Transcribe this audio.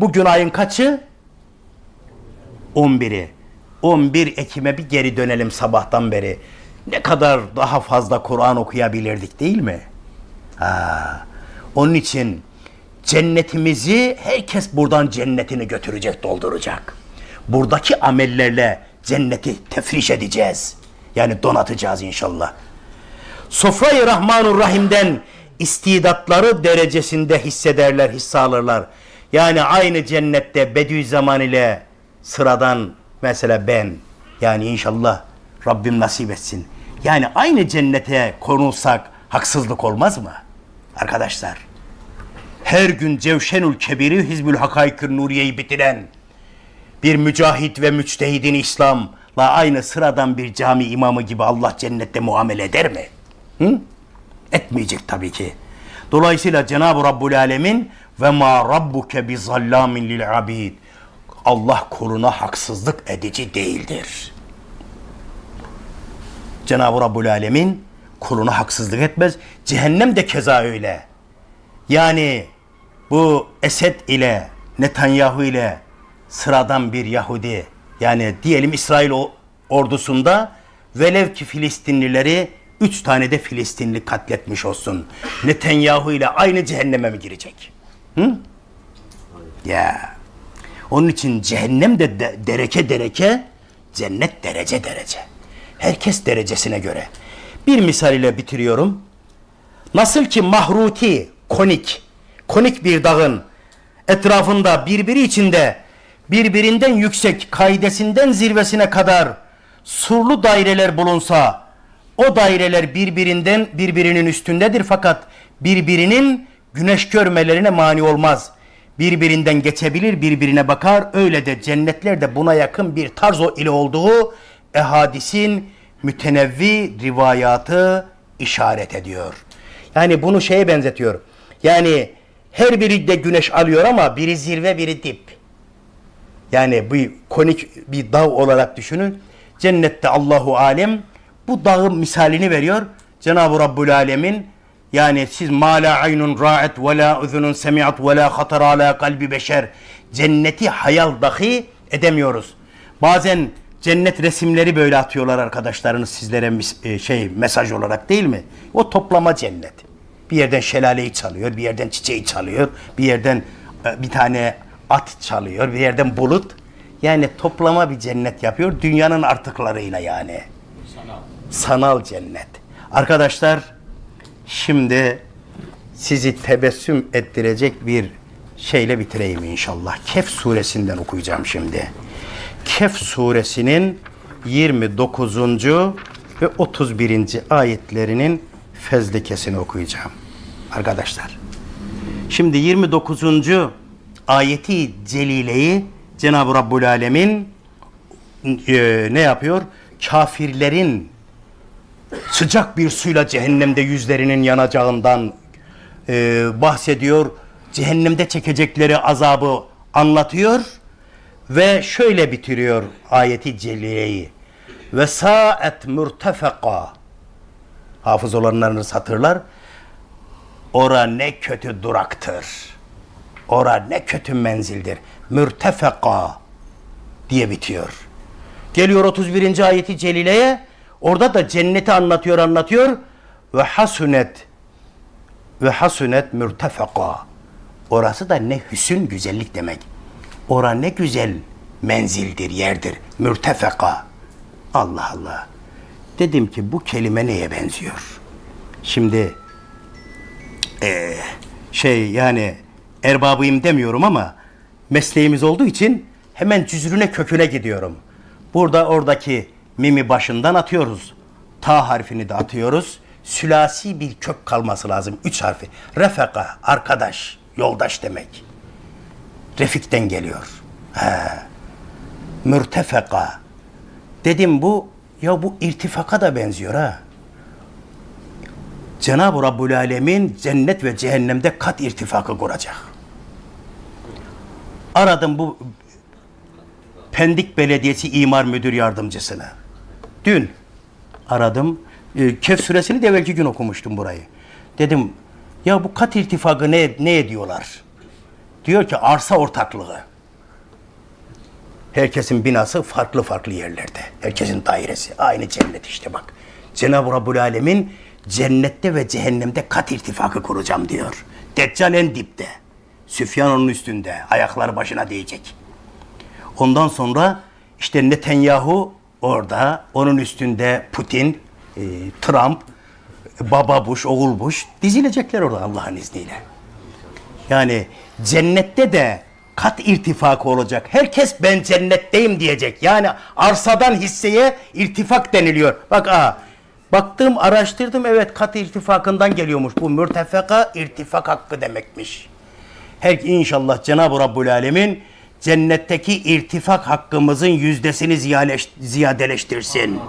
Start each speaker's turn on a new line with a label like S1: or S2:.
S1: Bugün ayın kaçı? 11'i. 11 Ekim'e bir geri dönelim sabahtan beri. Ne kadar daha fazla Kur'an okuyabilirdik değil mi? Ha. Onun için cennetimizi herkes buradan cennetini götürecek, dolduracak. Buradaki amellerle cenneti tefriş edeceğiz. Yani donatacağız inşallah. Sofrayı Rahmanur Rahim'den istidatları derecesinde hissederler, hisse alırlar. Yani aynı cennette Bediüzzaman ile sıradan mesela ben yani inşallah Rabbim nasip etsin. Yani aynı cennete konulsak haksızlık olmaz mı? Arkadaşlar her gün Cevşenül Kebir'i Hizbül Hakaykır Nuriye'yi bitiren bir mücahit ve müçtehidin İslam'la aynı sıradan bir cami imamı gibi Allah cennette muamele eder mi? Hı? Etmeyecek tabii ki. Dolayısıyla Cenab-ı Rabbul Alemin ve ma rabbuke bi zallamin lil abid. Allah kuluna haksızlık edici değildir. Cenab-ı Rabbul Alemin kuluna haksızlık etmez. Cehennem de keza öyle. Yani bu Esed ile Netanyahu ile sıradan bir Yahudi yani diyelim İsrail ordusunda velev ki Filistinlileri üç tane de Filistinli katletmiş olsun. Netanyahu ile aynı cehenneme mi girecek? Hı? Ya. Onun için cehennem de, de dereke dereke, cennet derece derece. Herkes derecesine göre. Bir misal ile bitiriyorum. Nasıl ki mahruti, konik, konik bir dağın etrafında birbiri içinde birbirinden yüksek kaidesinden zirvesine kadar surlu daireler bulunsa o daireler birbirinden birbirinin üstündedir fakat birbirinin güneş görmelerine mani olmaz. Birbirinden geçebilir, birbirine bakar. Öyle de cennetler de buna yakın bir tarz o ile olduğu ehadisin mütenevvi rivayatı işaret ediyor. Yani bunu şeye benzetiyor. Yani her biri de güneş alıyor ama biri zirve biri dip. Yani bu konik bir dağ olarak düşünün. Cennette Allahu alem bu dağın misalini veriyor. Cenab-ı Rabbul Alemin yani siz ma la aynun ra'et ve la uzunun semi'at ve la hatara ala kalbi beşer cenneti hayal dahi edemiyoruz. Bazen cennet resimleri böyle atıyorlar arkadaşlarınız sizlere e, şey mesaj olarak değil mi? O toplama cennet. Bir yerden şelaleyi çalıyor, bir yerden çiçeği çalıyor, bir yerden e, bir tane at çalıyor, bir yerden bulut. Yani toplama bir cennet yapıyor dünyanın artıklarıyla yani. Sanal cennet. Arkadaşlar şimdi sizi tebessüm ettirecek bir şeyle bitireyim inşallah. Kehf suresinden okuyacağım şimdi. Kehf suresinin 29. ve 31. ayetlerinin fezlekesini okuyacağım. Arkadaşlar. Şimdi 29. ayeti celileyi Cenab-ı Rabbul Alemin e, ne yapıyor? Kafirlerin sıcak bir suyla cehennemde yüzlerinin yanacağından e, bahsediyor. Cehennemde çekecekleri azabı anlatıyor ve şöyle bitiriyor ayeti celileyi. Ve saet murtefeka. Hafız olanlarınız hatırlar. Ora ne kötü duraktır. Ora ne kötü menzildir. Mürtefeka diye bitiyor. Geliyor 31. ayeti celileye. Orada da cenneti anlatıyor anlatıyor. Ve hasunet ve hasunet mürtefeka. Orası da ne hüsün güzellik demek. Ora ne güzel menzildir, yerdir. Mürtefeka. Allah Allah. Dedim ki bu kelime neye benziyor? Şimdi eee, şey yani erbabıyım demiyorum ama mesleğimiz olduğu için hemen cüzrüne köküne gidiyorum. Burada oradaki mimi başından atıyoruz. Ta harfini de atıyoruz. Sülasi bir kök kalması lazım. Üç harfi. Refeka, arkadaş, yoldaş demek. Refikten geliyor. He. Mürtefeka. Dedim bu, ya bu irtifaka da benziyor ha. Cenab-ı Rabbul Alemin cennet ve cehennemde kat irtifakı kuracak. Aradım bu Pendik Belediyesi İmar Müdür Yardımcısını. Dün aradım. E, suresini de evvelki gün okumuştum burayı. Dedim ya bu kat irtifakı ne, ne ediyorlar? diyor ki arsa ortaklığı. Herkesin binası farklı farklı yerlerde. Herkesin dairesi. Aynı cennet işte bak. Cenab-ı Rabbul Alemin cennette ve cehennemde kat irtifakı kuracağım diyor. Deccal en dipte. Süfyan onun üstünde. Ayakları başına değecek. Ondan sonra işte Netanyahu orada. Onun üstünde Putin, e, Trump, Baba Bush, oğul Bush dizilecekler orada Allah'ın izniyle. Yani cennette de kat irtifakı olacak. Herkes ben cennetteyim diyecek. Yani arsadan hisseye irtifak deniliyor. Bak aa, baktım araştırdım evet kat irtifakından geliyormuş. Bu mürtefeka irtifak hakkı demekmiş. Her inşallah Cenab-ı Rabbul Alemin cennetteki irtifak hakkımızın yüzdesini ziyadeleştirsin.